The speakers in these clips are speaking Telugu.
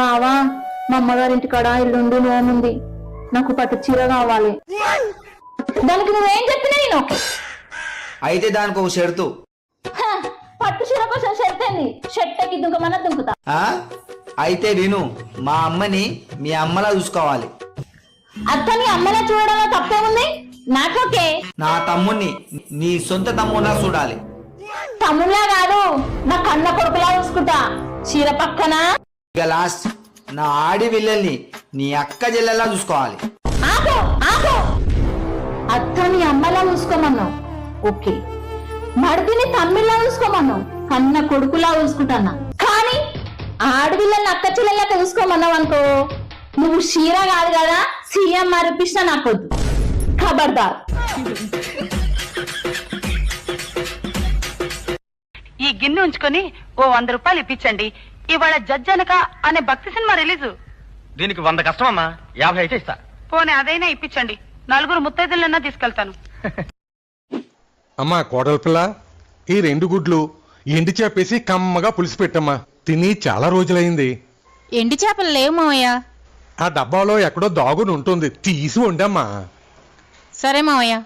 బావా మా అమ్మగారింటి కాడ ఇల్లుండి నోముంది. నాకు పట్టు చీర కావాలి. దానికి నువ్వేం చెప్పినా నేను అయితే దానికి ఒక షరతు. పట్టు చీర కోసం షర్ట్ ఏంది? షర్ట్ ఎక్కి దుంకమన్నా దుంకుతా. ఆ? అయితే విను మా అమ్మని మీ అమ్మలా చూసుకోవాలి. అత్తని అమ్మలా చూడడంలో తప్పేముంది? నాకోకే నా తమ్ముణ్ణి నీ సొంత తమ్ముళ్ళ చూడాలి. తమ్ముళ్ళా కాదు నా కన్న కొడుకులా చూసుకుంటా. చీర పక్కన? ఇక లాస్ట్ నా ఆడి విల్లల్ని నీ అక్క చెల్లెలా చూసుకోవాలి. ఆపు ఆపు అత్తని అమ్మలా చూసుకోమన్నావు. ఓకే. మడిదిని తమ్మిళ్ళా చూసుకోమన్నావు. కన్న కొడుకులా చూసుకుంటానా? కానీ ఆడపిల్లల్ని అక్క చెల్లెళ్ళక చూసుకోమన్నావు అనుకో నువ్వు షీర కాదు కదా సీఎం మరిపించిన నాకొద్దు. ఖబర్దార్. ఈ గిన్నె ఉంచుకొని ఓ వంద రూపాయలు ఇప్పించండి. ఇవాళ జడ్జనక అనే భక్తి సినిమా రిలీజు. దీనికి వంద కష్టమమ్మా. యాభై అయితే ఇస్తా. పోనీ అదైనా ఇప్పించండి. నలుగురు ముత్తైదులన్నా తీసుకెళ్తాను. అమ్మా కోడల పిల్ల ఈ రెండు గుడ్లు ఎండి చేపేసి కమ్మగా పులిసి పెట్టమ్మా. తిని చాలా రోజులైంది. ఎండి చేపలు లేవు మావయ్య. ఆ డబ్బాలో ఎక్కడో దాగుని ఉంటుంది. తీసి వండమ్మా. సరే మావయ్య.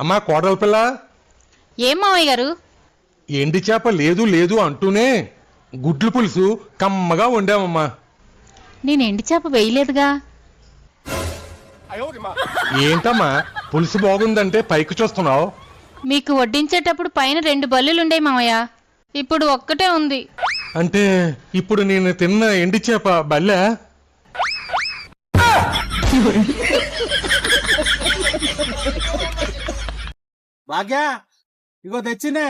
అమ్మా కోడల పిల్ల. ఏం మావయ్య గారు? ఎండి చేప లేదు లేదు అంటూనే గుడ్లు పులుసు కమ్మగా వండామమ్మా నేను ఎండి చేప వేయలేదుగా. ఏంటమ్మా పులుసు బాగుందంటే పైకి చూస్తున్నావు? మీకు వడ్డించేటప్పుడు పైన రెండు బల్లులుండే మావయ్య. ఇప్పుడు ఒక్కటే ఉంది. అంటే ఇప్పుడు నేను తిన్న ఎండి చేప బల్లె? భాగ్యా ఇగో తెచ్చిందే.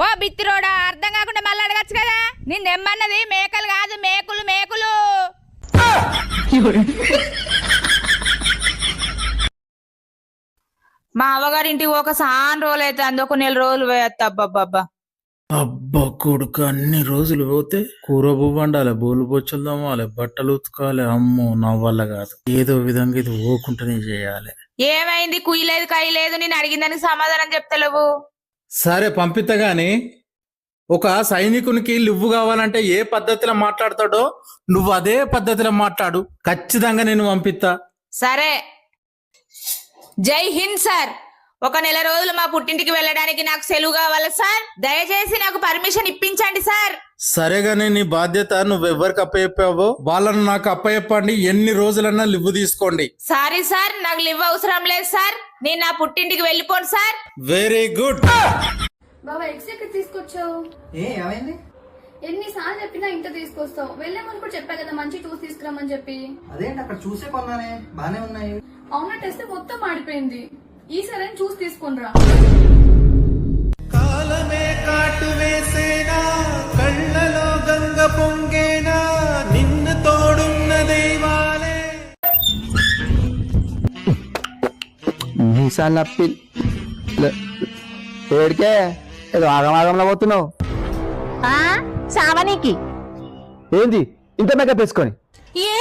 ఓ బిత్తిరోడా అర్థం కాకుండా మళ్ళీ అడగచ్చు కదా? నిన్నెమ్మన్నది మేకలు కాదు మేకులు మేకులు. మా అవ్వగారింటికి ఒక సాన్ రోజులు అయితే అందు ఒక నెల రోజులు పోయేస్తా అబ్బబ్బబ్బా. అబ్బా కొడుకు అన్ని రోజులు పోతే కూర వండాలి బోలు బొచ్చులు తోమాలి బట్టలు ఉతకాలి. అమ్మో నా వల్ల కాదు. ఏదో విధంగా ఇది ఓకుంటూనే చేయాలి. ఏమైంది? కుయ్యలేదు కయ్యలేదు నేను అడిగిన దానికి సమాధానం చెప్తలేవు. సరే పంపిస్తా గాని ఒక సైనికునికి లివ్వు కావాలంటే ఏ పద్ధతిలో మాట్లాడతాడో నువ్వు అదే పద్ధతిలో మాట్లాడు. ఖచ్చితంగా నేను పంపిస్తా సరే. జై హింద్ సార్. ఒక నెల రోజులు మా పుట్టింటికి వెళ్ళడానికి నాకు సెలవు కావాలి సార్? దయచేసి నాకు పర్మిషన్ ఇప్పించండి సార్. సరేగానే నీ బాధ్యత నువ్వెవరికి అప్పచెప్పావో వాళ్ళని నాకు అప్పచెప్పండి. ఎన్ని రోజులన్నా లివ్వు తీసుకోండి. Sorry sir. నాకు లివ్ అవసరం లేదు సార్. నేను నా పుట్టింటికి వెళ్ళిపోను సార్. వెరీ గుడ్ బాబా ఎగ్స్ ఎక్కడ తీసుకొచ్చావు? ఏ ఏమైంది? ఎన్నిసార్లు చెప్పినా ఇంత తీసుకొస్తావు. వెళ్ళే ముందు కూడా చెప్పా కదా మంచి చూసి తీసుకురమ్మని చెప్పి. అదేంటి అక్కడ చూసే కొన్నానే బానే ఉన్నాయి. ఆమ్లెట్ వేస్తే మొత్తం మాడిపోయింది ఈసారి చూసి తీసుకునిరా. కాలమే కాటు వేసేనా మీసాలు నప్పి ఏడికే? ఏదో ఆగమాగంలో పోతున్నావు. ఆ? సావనీకి ఏంది? ఇంత మేకప్ వేసుకొని. ఏ?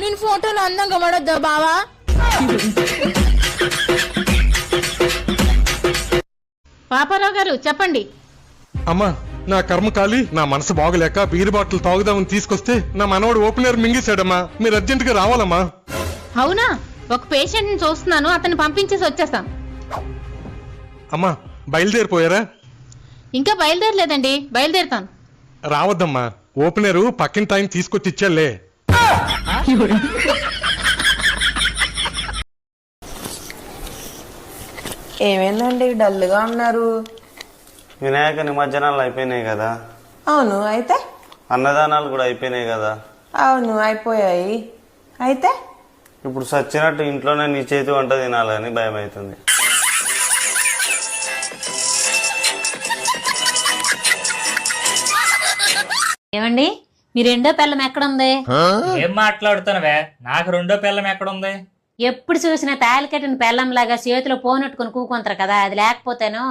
నేను ఫోటోలు అందంగా పడొద్దా బావా? పాపారావు గారు చెప్పండి. అమ్మా నా కర్మ కాలి నా మనసు బాగలేక బీరు బాటిల్ తాగుదామని తీసుకొస్తే నా మనవడు ఓపెనర్ మింగేశాడమ్మా. మీరు అర్జెంటుగా రావాలమ్మా. అవునా? ఒక పేషెంట్ని చూస్తున్నాను అతన్ని పంపించేసి వచ్చేస్తాం. అమ్మా బయలుదేరిపోయారా? ఇంకా బయలుదేరలేదండి బయలుదేరుతాను. రావద్దమ్మా ఓపెనరు పక్కింటి ఆయన తీసుకొచ్చి ఇచ్చాలే ఏమైందండి డల్గా ఉన్నారు? వినాయక నిమజ్జనాలు అయిపోయినాయి కదా. అవును అయితే? అన్నదానాలు కూడా అయిపోయినాయి కదా. అవును అయిపోయాయి. అయితే? ఇప్పుడు సచ్చినట్టు ఇంట్లోనే నీ చేతి వంట తినాలని భయం అవుతుంది ఏమండి? మీ రెండో పిల్లం ఎక్కడుంది? ఏం మాట్లాడుతున్నావే? నాకు రెండో పిల్లం ఎక్కడుంది? ఎప్పుడు చూసినా తాయలు కట్టిన పెళ్ళంలాగా చేతిలో పోనెట్టుకుని కూకుంటారు కదా అది లేకపోతేను.